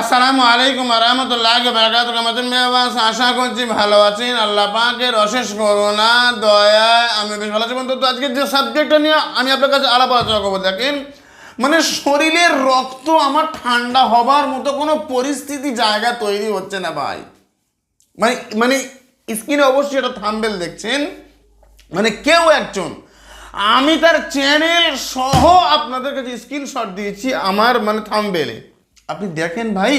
আসসালামু আলাইকুম রহমতুল্লাহ বারকাত রহমতুল মেহবাস আশা করছি ভালো আছেন। আল্লাহ পাকের অশেষ করোনা দয়ায় আমি বেশ ভালো আছি বন্ধু। তো আজকে যে সাবজেক্টটা নিয়ে আমি আপনার কাছে আলাপ আলোচনা করব, দেখেন মানে শরীরের রক্ত আমার ঠান্ডা হবার মতো কোনো পরিস্থিতি, জায়গা তৈরি হচ্ছে না ভাই। মানে মানে স্ক্রিনে অবশ্যই এটা থাম্বেল দেখছেন। মানে কেউ একজন, আমি তার চ্যানেল সহ আপনাদের কাছে স্ক্রিনশট দিয়েছি আমার মানে থাম্বেলে। আপনি দেখেন ভাই,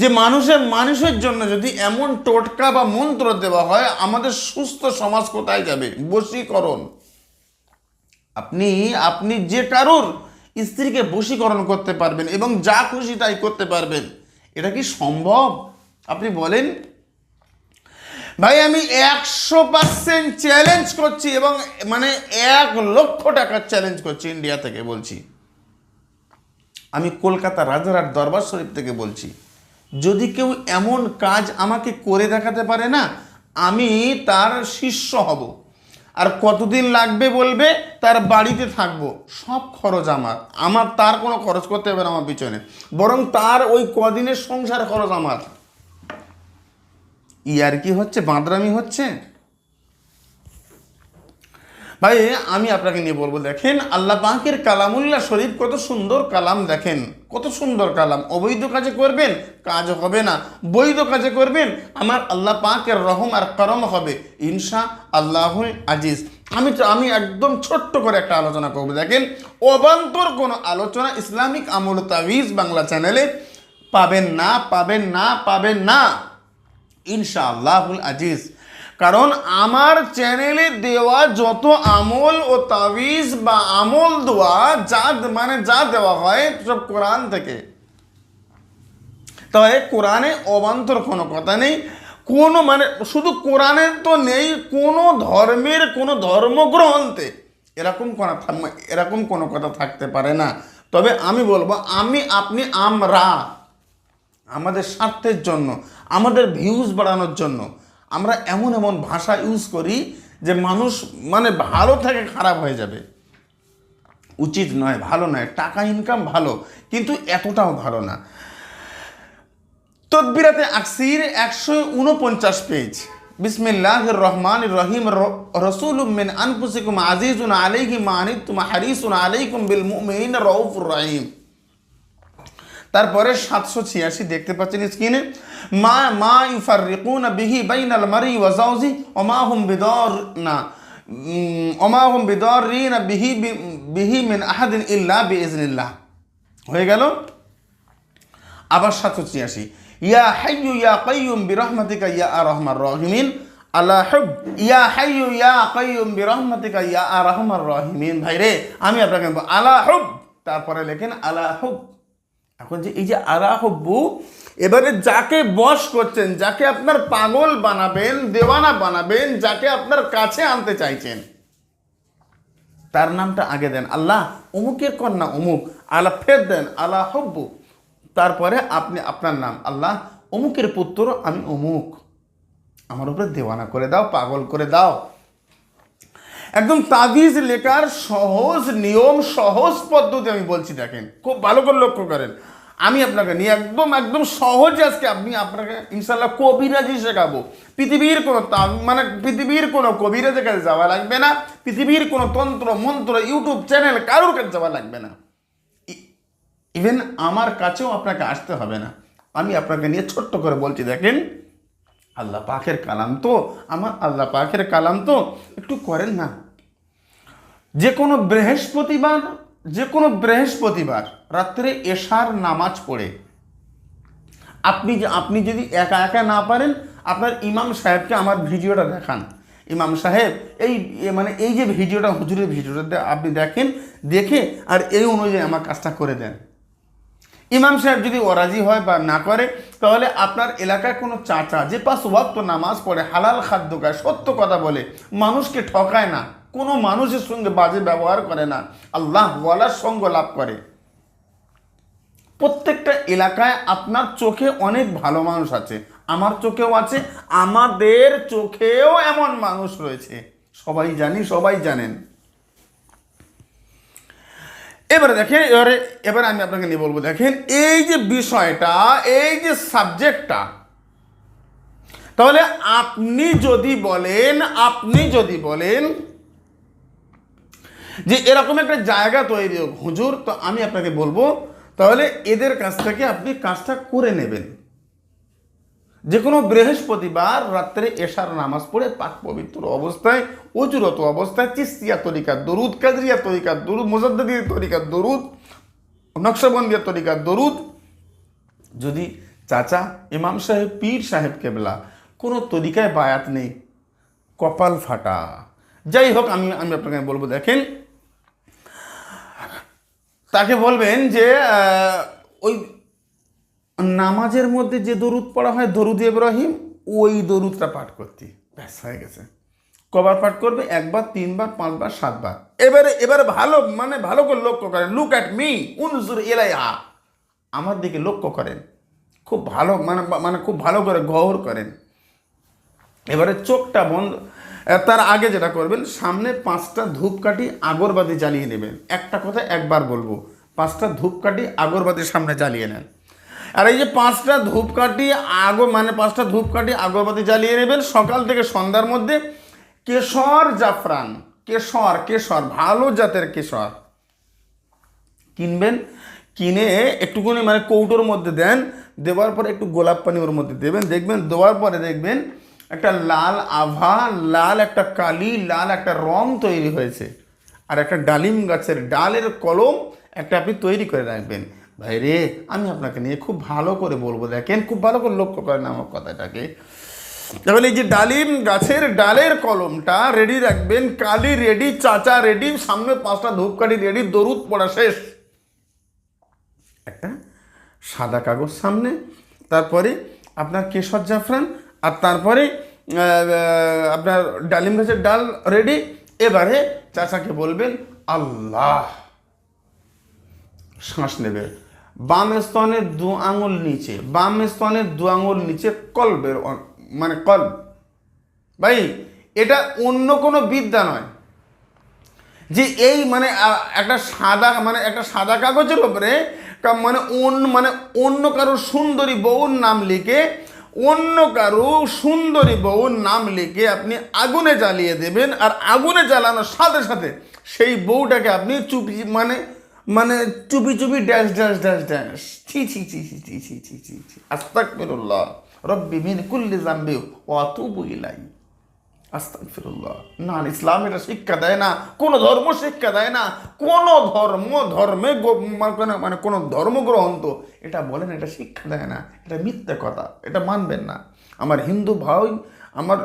যে মানুষের মানুষের জন্য যদি এমন টোটকা বা মন্ত্র দেওয়া হয়, আমাদের সুস্থ সমাজ কোথায় যাবে? বশীকরণ। আপনি আপনি যে কারোর স্ত্রীকে বশীকরণ করতে পারবেন এবং যা খুশি তাই করতে পারবেন, এটা কি সম্ভব? আপনি বলেন, ভাই, আমি একশো পার্সেন্ট চ্যালেঞ্জ করছি এবং মানে এক লক্ষ টাকার চ্যালেঞ্জ করছি ইন্ডিয়া থেকে বলছি। আমি কলকাতা রাজারহাট দরবার শরীফ থেকে বলছি, যদি কেউ এমন কাজ আমাকে করে দেখাতে পারে না, আমি তার শিষ্য হব। আর কতদিন লাগবে বলবে, তার বাড়িতে থাকব। সব খরচ আমার। আমার তার কোনো খরচ করতে হবে না আমার পিছনে। বরং তার ওই কদিনের সংসার খরচ আমার। ইয়ার কি হচ্ছে? বাঁদরামি হচ্ছে? ভাই, আমি আপনাকে নিয়ে বলব, দেখেন আল্লাহ পাকের কালামুল্লাহ শরীফ কত সুন্দর কালাম দেখেন, কত সুন্দর কালাম। অবৈধ কাজে করবেন, কাজ হবে না। বৈধ কাজে করবেন, আমার আল্লাহ পাকের রহম আর করম হবে। ইনশা আল্লাহ আজিজ। আমি আমি একদম ছোট্ট করে একটা আলোচনা করব, দেখেন, অবান্তর কোনো আলোচনা ইসলামিক আমল তাবিজ বাংলা চ্যানেলে পাবেন না পাবেন না পাবেন না। ইনশাআল্লাহুল আজিজ। কারণ আমার চ্যানেলে দেওয়া যত আমল ও তাবিজ বা আমল দেওয়া যা মানে যা দেওয়া হয়, সব কোরআন থেকে। তবে কোরআনে অবান্তর কোনো কথা নেই। কোনো মানে শুধু কোরআনে তো নেই, কোনো ধর্মের, কোনো ধর্মগ্রন্থে এরকম কোনো এরকম কোনো কথা থাকতে পারে না। তবে আমি বলব, আমি, আপনি, আমরা, আমাদের স্বার্থের জন্য, আমাদের ভিউজ বাড়ানোর জন্য আমরা এমন এমন ভাষা ইউজ করি যে মানুষ মানে ভালো থেকে খারাপ হয়ে যাবে। উচিত নয়, ভালো নয়, টাকা ইনকাম ভালো, কিন্তু এতটাও ভালো না। তদবিরাতে আকসির একশো উনপঞ্চাশ পেজ বিসমিল্লাহ রহমান রহিম রসুল মিন আনফুসিকুম আজিজুন আলাইহি মানিতুম হারিসুন আলাইকুম বিল মুমিন রউফুর রহিম। তারপরে সাতশো ছিয়াশি দেখতে পাচ্ছেন স্ক্রিনে মা মা ইউফারিকুন বিহি বাইনাল মারি ওয়া জাওজি ওমা হুম বিদর না ওমা হুম বিদর রিন বিহি বিহি মিন আহাদিন ইল্লা বিইজনিল্লাহ হয়ে গেল? আবার সাতশো ছিয়াশি। ইয়া হাইয়ু ইয়া কাইয়ুম বিরহমাতিকা ইয়া আর রহিমিন। ইয়া ইয়া ইয়া রহিমিন। আমি আপনাকে বলব, আলা হুব তারপরে লেখেন আলা হুব। এখন যে এই যে আলা হুব্বু এবারে যাকে বশ করছেন, যাকে আপনার পাগল বানাবেন, দেওয়ানা বানাবেন, যাকে আপনার কাছে আনতে চাইছেন, তার নামটা আগে দেন। আল্লাহ অমুকের কন্যা অমুক, আল্লাহ ফের দেন আল্লাহ হব্বু তারপরে আপনি আপনার নাম। আল্লাহ অমুকের পুত্র, আমি অমুক। আমার উপরে দেওয়ানা করে দাও, পাগল করে দাও। একদম তাবিজ লেখার সহজ নিয়ম, সহজ পদ্ধতি আমি বলছি, দেখেন। খুব ভালো করে লক্ষ্য করেন। আমি আপনাকে নিয়ে একদম একদম সহজ আজকে আপনি আপনাকে ইনশাল্লাহ কবিরাজি শেখাবো। পৃথিবীর কোনো মানে পৃথিবীর কোনো কবিরাজের কাছে যাওয়া লাগবে না, পৃথিবীর কোনো তন্ত্র, মন্ত্র, ইউটিউব চ্যানেল কারোর কাছে যাওয়া লাগবে না। ইভেন আমার কাছেও আপনাকে আসতে হবে না। আমি আপনাকে নিয়ে ছোট্ট করে বলছি, দেখেন, আল্লাহ পাখের কালাম তো, আমার আল্লাহ পাখের কালাম তো, একটু করেন না। যে কোনো বৃহস্পতিবার, যে কোনো বৃহস্পতিবার রাত্রে এশার নামাজ পড়ে। আপনি আপনি যদি একা একা না পারেন, আপনার ইমাম সাহেবকে আমার ভিডিওটা দেখান। ইমাম সাহেব, এই মানে এই যে ভিডিওটা, হুজুরের ভিডিওটা আপনি দেখেন, দেখে আর এই অনুযায়ী আমার কাজটা করে দেন। ইমাম সাহেব যদি অরাজি হয় বা না করে, তাহলে আপনার এলাকায় কোনো চাচা যে পাঁচ ওয়াক্ত নামাজ পড়ে, হালাল খাদ্য খায়, সত্য কথা বলে, মানুষকে ঠকায় না, কোনো মানুষের সঙ্গে বাজে ব্যবহার করে না, আল্লাহ ওয়ালার সঙ্গ লাভ করে। প্রত্যেকটা এলাকায় আপনার চোখে অনেক ভালো মানুষ আছে, আমার চোখেও আছে, আমাদের চোখেও এমন মানুষ রয়েছে। সবাই জানি, সবাই জানেন। এবারে দেখেন, এবারে এবারে আমি আপনাকে নিয়ে বলব, দেখেন, এই যে বিষয়টা, এই যে সাবজেক্টটা, তাহলে আপনি যদি বলেন, আপনি যদি বলেন যে এরকম একটা জায়গা তৈরি হোক, হুজুর, তো আমি আপনাকে বলব তাহলে এদের কাছ থেকে আপনি কাজটা করে নেবেন। যে কোনো বৃহস্পতিবার রাত্রে এশার নামাজ পড়ে পাক পবিত্র অবস্থায় অজুরত অবস্থায় চিস্তিয়া তরিকার দরুদ, কাজরিয়া তরিকার দরুদ মোজাদ্দি তরিকার দরুদ নকশবন্দিয়া তরিকার দরুদ। যদি চাচা, ইমাম সাহেব, পীর সাহেব কেবলা কোনো তরিকায় বায়াত নেই, কপাল ফাটা। যাই হোক, আমি আমি আপনাকে বলব, দেখেন তাকে বলবেন যে ওই নামাজের মধ্যে যে দরুদ পড়া হয়, দরুদ ইব্রাহিম, ওই দরুদটা পাঠ করতে। ব্যাস, হয়ে গেছে। কবার পাঠ করবে? একবার, তিনবার, পাঁচবার, সাতবার। এবারে এবারে ভালো মানে ভালো করে লক্ষ্য করেন। লুক অ্যাট মি উনজুর এলাইহা আমার দিকে লক্ষ্য করেন। খুব ভালো মানে মানে খুব ভালো করে গহর করেন। এবারে চোখটা বন্ধ তার আগে যেটা করবেন, সামনে পাঁচটা ধূপকাঠি আগরবাতি জ্বালিয়ে নেবেন। একটা কথা একবার বলব, পাঁচটা ধূপকাঠি আগরবাতির সামনে জ্বালিয়ে নেন। আর এই যে পাঁচটা ধূপকাঠি আগর মানে পাঁচটা ধূপকাঠি আগরবাতি জ্বালিয়ে নেবেন, সকাল থেকে সন্ধ্যার মধ্যে কেশর জাফরান, কেশর কেশর, ভালো জাতের কেশর কিনবেন, কিনে একটুখানি মানে কৌটোর মধ্যে দেন, দেওয়ার পরে একটু গোলাপ পানি ওর মধ্যে দেবেন, দেখবেন, দেওয়ার পরে দেখবেন একটা লাল আভা, লাল একটা কালি, লাল একটা রং তৈরি হয়েছে। আর একটা ডালিম গাছের ডালের কলম একটা আপনি তৈরি করে রাখবেন। ভাই রে, আমি আপনাকে নিয়ে খুব ভালো করে বলব দেখেন, খুব ভালো করে লক্ষ্য করেন আমার কথাটাকে। তাহলে এই যে ডালিম গাছের ডালের কলমটা রেডি রাখবেন, কালি রেডি চাচা রেডি সামনে পাঁচটা ধূপকাঠি রেডি দরুদ পড়া শেষ। একটা সাদা কাগজ সামনে, তারপরে আপনার কেশর জাফরান আর তারপরে আপনার ডালিম গাছের ডাল রেডি এবারে চাচাকে বলবেন, আল্লাহ! শ্বাস নেবে। বাম স্তনের দু আঙুল নিচে, বাম স্তনের দু আঙুল নিচে কলবের মানে কল ভাই, এটা অন্য কোনো বিদ্যা নয়। যে এই মানে একটা সাদা মানে একটা সাদা কাগজের উপরে কা- মানে অন্য মানে অন্য কারও সুন্দরী বউর নাম লিখে অন্য কারও সুন্দরী বউর নাম লিখে আপনি আগুনে জ্বালিয়ে দেবেন আর আগুনে জ্বালানোর সাথে সাথে সেই বউটাকে আপনি চুপি মানে মানে চুপি চুপি ড্যাশ ড্যাশ ড্যাশ ড্যাশ। ছি ছি ছি ছি ছি ছি ছি ছি ছি। আস্তাকফিরুল্লাহ রব্বি মিন কুল্লি জাম্বি অতুবু ইলাই আস্তাগফিরুল্লাহ। না ইসলাম এটা শিক্ষা দেয় না, কোনো ধর্ম শিক্ষা দেয় না, কোনো ধর্ম, ধর্মে মানে মানে কোনো ধর্মগ্রন্থ এটা বলেন এটা শিক্ষা দেয় না, এটা মিথ্যে কথা, এটা মানবেন না। আমার হিন্দু ভাই, আমার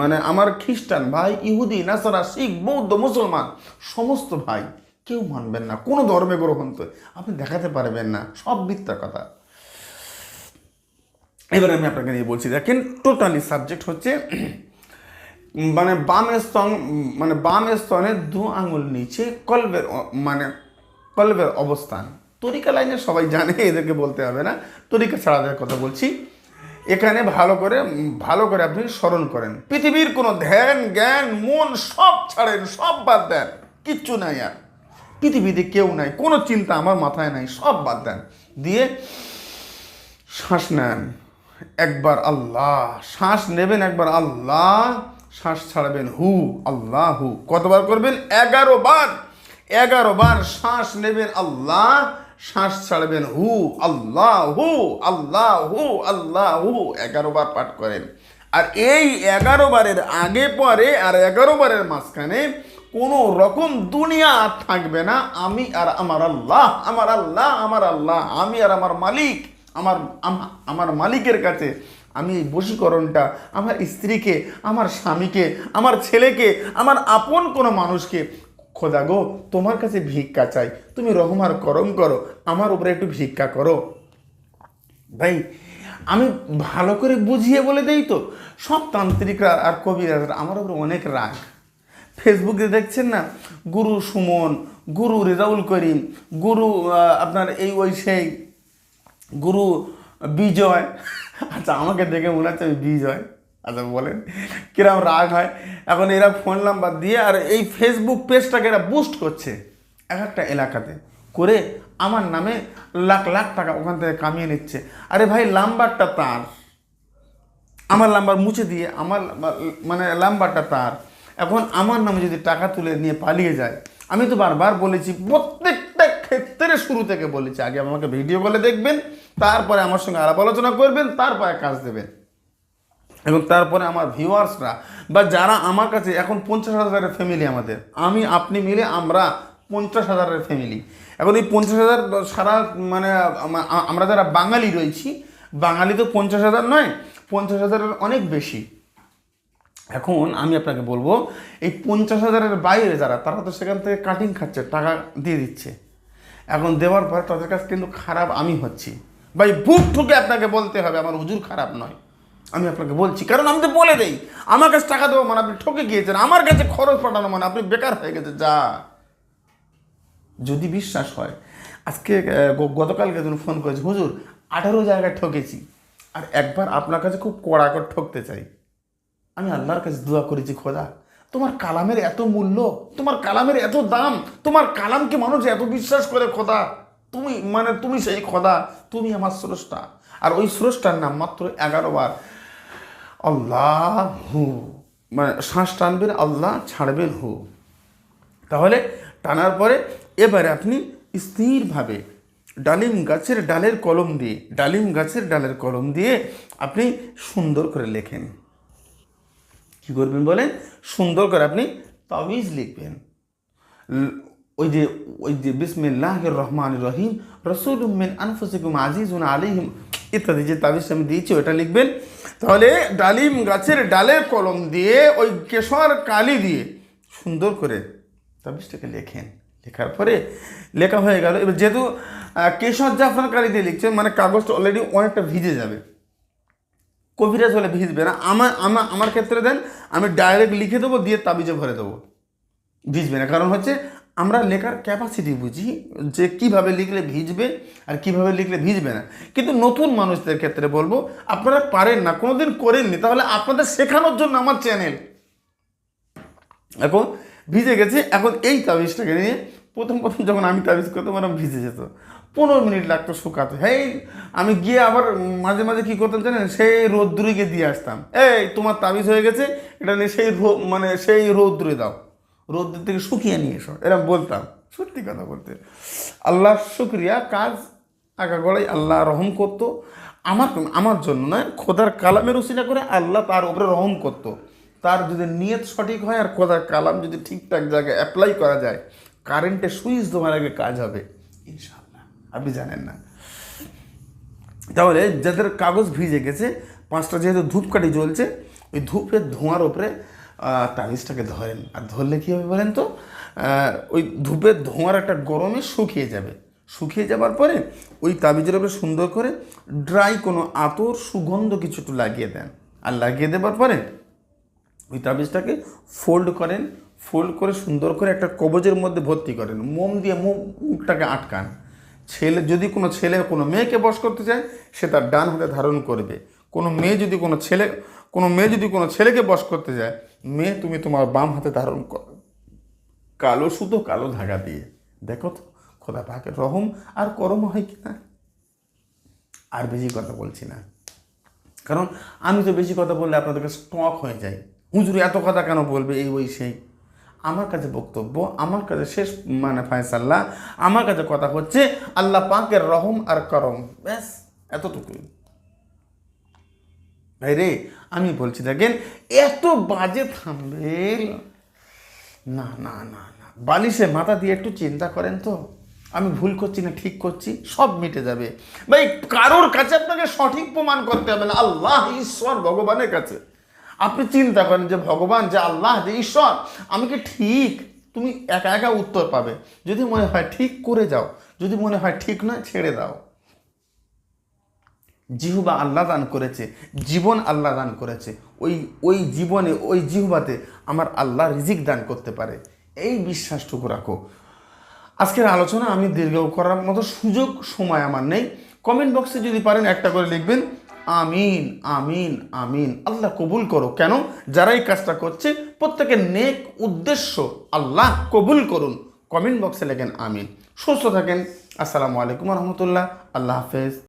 মানে আমার খ্রিস্টান ভাই, ইহুদি, নাসারা, শিখ, বৌদ্ধ, মুসলমান, সমস্ত ভাই, কেউ মানবেন না, কোনো ধর্মে গ্রন্থ আপনি দেখাতে পারবেন না, সব মিথ্যা কথা। এবার আমি আপনাকে নিয়ে বলছি, দেখেন টোটালি সাবজেক্ট হচ্ছে মানে বাম স্তন মানে বাম স্তনের দু আঙুল নিচে কলবের মানে কলবের অবস্থান। তরিকা লাইনে সবাই জানে, এদেরকে বলতে হবে না। তরিকা ছাড়াদের কথা বলছি। এখানে ভালো করে ভালো করে আপনি স্মরণ করেন। পৃথিবীর কোনো ধ্যান, জ্ঞান, মন সব ছাড়েন, সব বাদ দেন। কিচ্ছু নাই আর। পৃথিবীতে কেউ নাই, কোনো চিন্তা আমার মাথায় নাই, সব বাদ দেন। দিয়ে শ্বাস নেন। একবার আল্লাহ, শ্বাস নেবেন একবার আল্লাহ শ্বাস ছাড়বেন। হু, আল্লাহ। হু কতবার করবেন? এগারো বার। এগারো বার শ্বাস নেবেন আল্লাহ, শ্বাস ছাড়বেন হু, আল্লাহ হু আল্লাহ হু আল্লাহ। হু এগারো বার পাঠ করেন। আর এই এগারো বারের আগে পরে আর এগারো বারের মাঝখানে কোনো রকম দুনিয়া আর থাকবে না। আমি আর আমার আল্লাহ আমার আল্লাহ আমার আল্লাহ। আমি আর আমার মালিক আমার আমার মালিকের কাছে আমি এই বশীকরণটা আমার স্ত্রীকে, আমার স্বামীকে, আমার ছেলেকে, আমার আপন কোনো মানুষকে, খোদা গো, তোমার কাছে ভিক্ষা চাই। তুমি রহমার করম করো, আমার উপরে একটু ভিক্ষা করো। ভাই, আমি ভালো করে বুঝিয়ে বলে দেই তো, সব তান্ত্রিকরা আর কবিরাজরা আমার উপরে অনেক রাগ। ফেসবুকে দেখছেন না? গুরু সুমন, গুরু রেজাউল করিম, গুরু আপনার এই ওই সেই, গুরু বিজয়। আচ্ছা আমাকে দেখে মনে হচ্ছে আমি বিজয় আচ্ছা বলেন। কিরম রাগ হয়। এখন এরা ফোন নাম্বার দিয়ে আর এই ফেসবুক পেজটাকে এরা বুস্ট করছে এক একটা এলাকাতে করে আমার নামে লাখ লাখ টাকা ওখান থেকে কামিয়ে নিচ্ছে। আরে ভাই লাম্বারটা তার। আমার নাম্বার মুছে দিয়ে আমার মানে নাম্বারটা তার। এখন আমার নামে যদি টাকা তুলে নিয়ে পালিয়ে যায়, আমি তো বারবার বলেছি প্রত্যেকটা ক্ষেত্রে শুরু থেকে বলেছি, আগে আমাকে ভিডিও কলে দেখবেন, তারপরে আমার সঙ্গে আলাপ আলোচনা করবেন, তারপরে কাজ দেবেন। এবং তারপরে আমার ভিউয়ার্সরা বা যারা আমার কাছে এখন পঞ্চাশ হাজারের ফ্যামিলি আমাদের, আমি, আপনি মিলে আমরা পঞ্চাশ হাজারের ফ্যামিলি এখন এই পঞ্চাশ হাজার সারা মানে আমরা যারা বাঙালি রয়েছি, বাঙালি তো পঞ্চাশ হাজার নয়, পঞ্চাশ হাজারের অনেক বেশি। এখন আমি আপনাকে বলব, এই পঞ্চাশ হাজারের বাইরে যারা, তারা তো সেখান থেকে কাটিং খাচ্ছে, টাকা দিয়ে দিচ্ছে। এখন দেওয়ার পর তাদের কাছে কিন্তু খারাপ আমি হচ্ছি। ভাই, বুক ঠুকে আপনাকে বলতে হবে, আমার হুজুর খারাপ নয়। আমি আপনাকে বলছি, কারণ আমি তো বলে দেই, আমার কাছে টাকা দেবো মানে আপনি ঠকে গিয়েছেন, আমার কাছে খরচ পাঠানো মানে আপনি বেকার হয়ে গেছে যা। যদি বিশ্বাস হয়, আজকে গতকালকে তুমি ফোন করেছি, হুজুর, আঠারো জায়গায় ঠকেছি, আর একবার আপনার কাছে খুব কড়া করে ঠকতে চাই। আমি আল্লাহর কাছে দোয়া করেছি, খোদা তোমার কালামের এত মূল্য, তোমার কালামের এত দাম, তোমার কালামকে মানুষ এত বিশ্বাস করে খোদা। তুমি মানে তুমি সেই খোদা, তুমি আমার স্রষ্টা। আর ওই স্রষ্টার নাম মাত্র এগারো বার আল্লাহ হু মানে শ্বাস টানবেন, আল্লাহ ছাড়বেন হু। তাহলে টানার পরে এবারে আপনি স্থিরভাবে ডালিম গাছের ডালের কলম দিয়ে, ডালিম গাছের ডালের কলম দিয়ে আপনি সুন্দর করে লেখেন। কি করবেন বলেন? সুন্দর করে আপনি তাবিজ লিখবেন। ওই যে ওই যে বিসমিল্লাহ রহমান রহিম রসুল মিন আনফুসিকুম আজিজুন আলিহিম, ইত্যাদি যে তাবিজ আমি দিয়েছি, ওটা লিখবেন। তাহলে ডালিম গাছের ডালের কলম দিয়ে, ওই কেশর কালি দিয়ে সুন্দর করে তাবিজটাকে লেখেন। লেখার পরে লেখা হয়ে গেল। এবার যেহেতু কেশর জাফরান কালি দিয়ে লিখছেন মানে কাগজটা অলরেডি অনেকটা ভিজে যাবে। কবিরাজ হলে ভিজবে না। আমার আমার আমার ক্ষেত্রে দেন, আমি ডাইরেক্ট লিখে দেবো, দিয়ে তাবিজে ভরে দেবো। ভিজবে না। কারণ হচ্ছে আমরা লেখার ক্যাপাসিটি বুঝি যে কীভাবে লিখলে ভিজবে আর কীভাবে লিখলে ভিজবে না। কিন্তু নতুন মানুষদের ক্ষেত্রে বলব, আপনারা পারেন না কোনো দিন করেননি, তাহলে আপনাদের শেখানোর জন্য আমার চ্যানেল এখন ভিজে গেছে, এখন এই তাবিজটাকে নিয়ে প্রথম প্রথম যখন আমি তাবিজ করতাম আমার ভিজে যেত। পনেরো মিনিট লাগতো শুকাতে। হ্যাঁ আমি গিয়ে আবার মাঝে মাঝে কী করতাম জানেন? সেই রোদ্দুরে গিয়ে দিয়ে আসতাম। এই, তোমার তাবিজ হয়ে গেছে, এটা নিয়ে সেই মানে সেই রোদ্দুরে দাও। রোদ্দুর থেকে শুকিয়ে নিয়ে এসো। এরকম বলতাম, সত্যি কথা বলতে। আল্লাহ শুক্রিয়া, কাজ আগা গড়াই আল্লাহ রহম করতো। আমার আমার জন্য নয়, খোদার কালামের উসিলা করে আল্লাহ তার উপরে রহম করতো। তার যদি নিয়ত সঠিক হয় আর খোদার কালাম যদি ঠিকঠাক জায়গায় অ্যাপ্লাই করা যায় কারেন্টে সুইচ দেওয়ার আগে কাজ হবে ইনশাল্লাহ আপনি জানেন না। তাহলে যাদের কাগজ ভিজে গেছে, পাঁচটা যেহেতু ধূপকাঠি জ্বলছে, ওই ধূপের ধোঁয়ার ওপরে তাবিজটাকে ধরেন। আর ধরলে কী হবে বলেন তো? ওই ধূপের ধোঁয়ার একটা গরমে শুকিয়ে যাবে। শুকিয়ে যাবার পরে ওই তাবিজের ওপরে সুন্দর করে ড্রাই কোনো আতর, সুগন্ধ কিছু একটু লাগিয়ে দেন। আর লাগিয়ে দেওয়ার পরে ওই তাবিজটাকে ফোল্ড করেন। ফোল্ড করে সুন্দর করে একটা কবজের মধ্যে ভর্তি করেন। মোম দিয়ে মুখ মুখটাকে আটকান। ছেলে, যদি কোনো ছেলে কোনো মেয়েকে বশ করতে চায়, সে তার ডান হাতে ধারণ করবে। কোনো মেয়ে যদি কোনো ছেলে, কোনো মেয়ে যদি কোনো ছেলেকে বশ করতে যায় মেয়ে তুমি তোমার বাম হাতে ধারণ করো। কালো সুতো, কালো ধাগা দিয়ে। দেখো তো, খোদা পাকের রহম, আর করম হয় কি না? আর বেশি কথা বলছি না। কারণ আমি তো বেশি কথা বললে আপনাদেরকে স্টক হয়ে যায়। হুজুর এত কথা কেন বলবে? এই ওই সেই। আমার কাছে বক্তব্য, আমার কাছে শেষ মানে ফায়সাল্লাহ আমার কাছে কথা হচ্ছে আল্লাহ পাকের রহম আর করম। ব্যাস, এতটুকুই। ভাই রে, আমি বলছি দেখেন, এত বাজে থামবে। না না না না, বালিশে মাথা দিয়ে একটু চিন্তা করেন তো। আমি ভুল করছি না, ঠিক করছি, সব মিটে যাবে। ভাই, কারোর কাছে আপনাকে সঠিক প্রমাণ করতে হবে না, আল্লাহ, ঈশ্বর ভগবানের কাছে। আপনি চিন্তা করেন যে, ভগবান যে আল্লাহ, যে ঈশ্বর, আমি কি ঠিক? তুমি একা একা উত্তর পাবে। যদি মনে হয় ঠিক, করে যাও। যদি মনে হয় ঠিক নয়, ছেড়ে দাও। জিহুবা আল্লাহ দান করেছে, জীবন আল্লাহ দান করেছে। ওই ওই জীবনে, ওই জিহুবাতে আমার আল্লাহ রিজিক দান করতে পারে। এই বিশ্বাসটুকু রাখো। আজকের আলোচনা আমি দীর্ঘ করার মতো সুযোগ, সময় আমার নেই। কমেন্ট বক্সে যদি পারেন একটা করে লিখবেন। আমিন আমিন আমিন। আল্লাহ কবুল করো। কেন? যারা এই কাজটা করছে, প্রত্যেকের নেক উদ্দেশ্য আল্লাহ কবুল করুন। কমেন্ট বক্সে লেখেন আমিন। সুস্থ থাকেন। আসসালামু আলাইকুম রহমতুল্লাহ। আল্লাহ হাফেজ।